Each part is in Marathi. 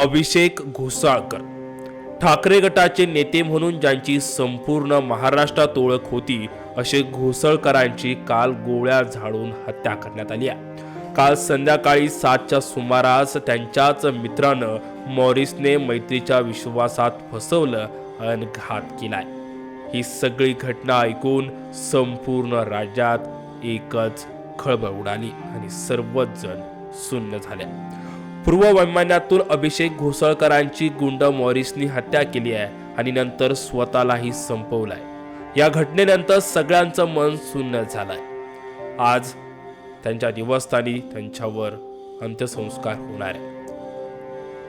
अभिषेक घोसाळकर. ठाकरे गटाचे नेते म्हणून ज्यांची संपूर्ण महाराष्ट्रात ओळख होती असे घोसळकरांची काल गोळ्या झाडून हत्या करण्यात आली आहे. काल संध्याकाळी सातच्या सुमारास त्यांच्याच मित्रानं मॉरिसने मैत्रीच्या विश्वासात फसवलं आणि घात केलाय. ही सगळी घटना ऐकून संपूर्ण राज्यात एकच खळबळ उडाली आणि सर्वच जण शून्य झाल्या पूर्व वैमान्यातून अभिषेक घोसळकरांची गुंड मॉरिसनी हत्या केली आहे आणि नंतर स्वतःलाही संपवलाय. या घटनेनंतर सगळ्यांचं मन शून्य झालंय. आज त्यांच्या निवासस्थानी त्यांच्यावर अंत्यसंस्कार होणार आहे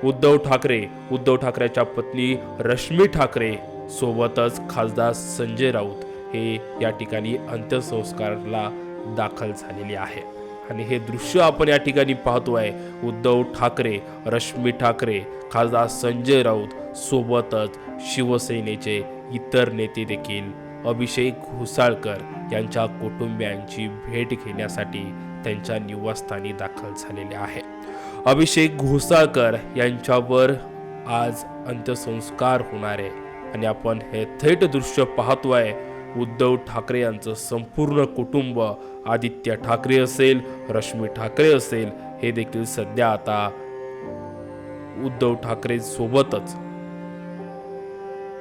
उद्धव ठाकरे उद्धव ठाकरेच्या पत्नी रश्मी ठाकरे सोबतच खासदार संजय राऊत हे या ठिकाणी अंत्यसंस्काराला दाखल झालेले आहे आणि हे दृश्य आपण या ठिकाणी पाहतो आहे उद्धव ठाकरे रश्मी ठाकरे खासदार संजय राऊत सोबतच शिवसेनेचे इतर नेते देखील अभिषेक घोसाळकर यांच्या कुटुंबियांची भेट घेण्यासाठी त्यांच्या निवासस्थानी दाखल झालेले आहे. अभिषेक घोसाळकर यांच्यावर आज अंत्यसंस्कार होणार आहे. आणि आपण हे थेट दृश्य पाहतो आहे उद्धव ठाकरे यांचं संपूर्ण कुटुंब आदित्य ठाकरे असेल रश्मी ठाकरे असेल हे देखील सध्या आता उद्धव ठाकरे सोबतच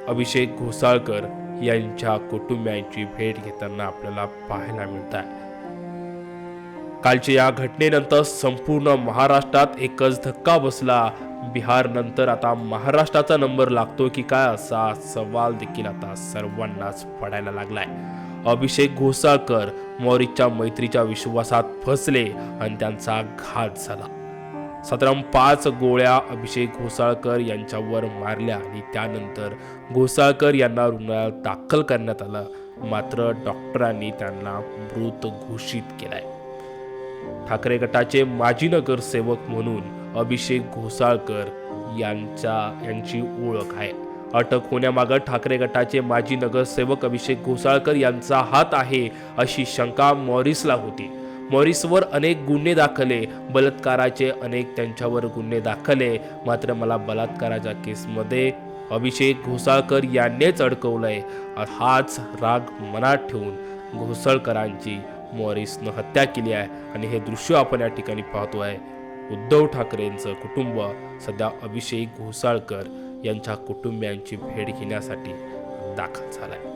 अभिषेक घोसाळकर यांच्या कुटुंबियांची भेट घेताना आपल्याला पाहायला मिळत आहे. कालच्या या घटनेनंतर संपूर्ण महाराष्ट्रात एकच धक्का बसला. बिहार नंतर आता महाराष्ट्राचा नंबर लागतो की काय असा सवाल देखील आता सर्वांनाच पडायला लागलाय. अभिषेक घोसाळकर मॉरिसच्या मैत्रीच्या विश्वासात फसले आणि त्यांचा घात झाला. साधारण पाच गोळ्या अभिषेक घोसाळकर यांच्यावर मारल्या आणि त्यानंतर घोसाळकर यांना रुग्णालयात दाखल करण्यात आलं. मात्र डॉक्टरांनी त्यांना मृत घोषित केलाय. ठाकरे गटाचे माजी नगरसेवक म्हणून अभिषेक घोसाळकर यांच्या यांची ओळख आहे. अटक होण्यामागं ठाकरे गटाचे माजी नगरसेवक अभिषेक घोसाळकर यांचा हात आहे अशी शंका मॉरिसला होती. मॉरिसवर अनेक गुन्हे दाखले बलात्काराचे अनेक त्यांच्यावर गुन्हे दाखले मात्र मला बलात्काराच्या केसमध्ये अभिषेक घोसाळकर यांनीच अडकवलंय. हाच राग मनात ठेवून घोसाळकरांची मॉरिसनं हत्या केली आहे. आणि हे दृश्य आपण या ठिकाणी पाहतो आहे उद्धव ठाकरेंचं कुटुंब सध्या अभिषेक घोसाळकर यांच्या कुटुंबियांची भेट घेण्यासाठी दाखल झाला आहे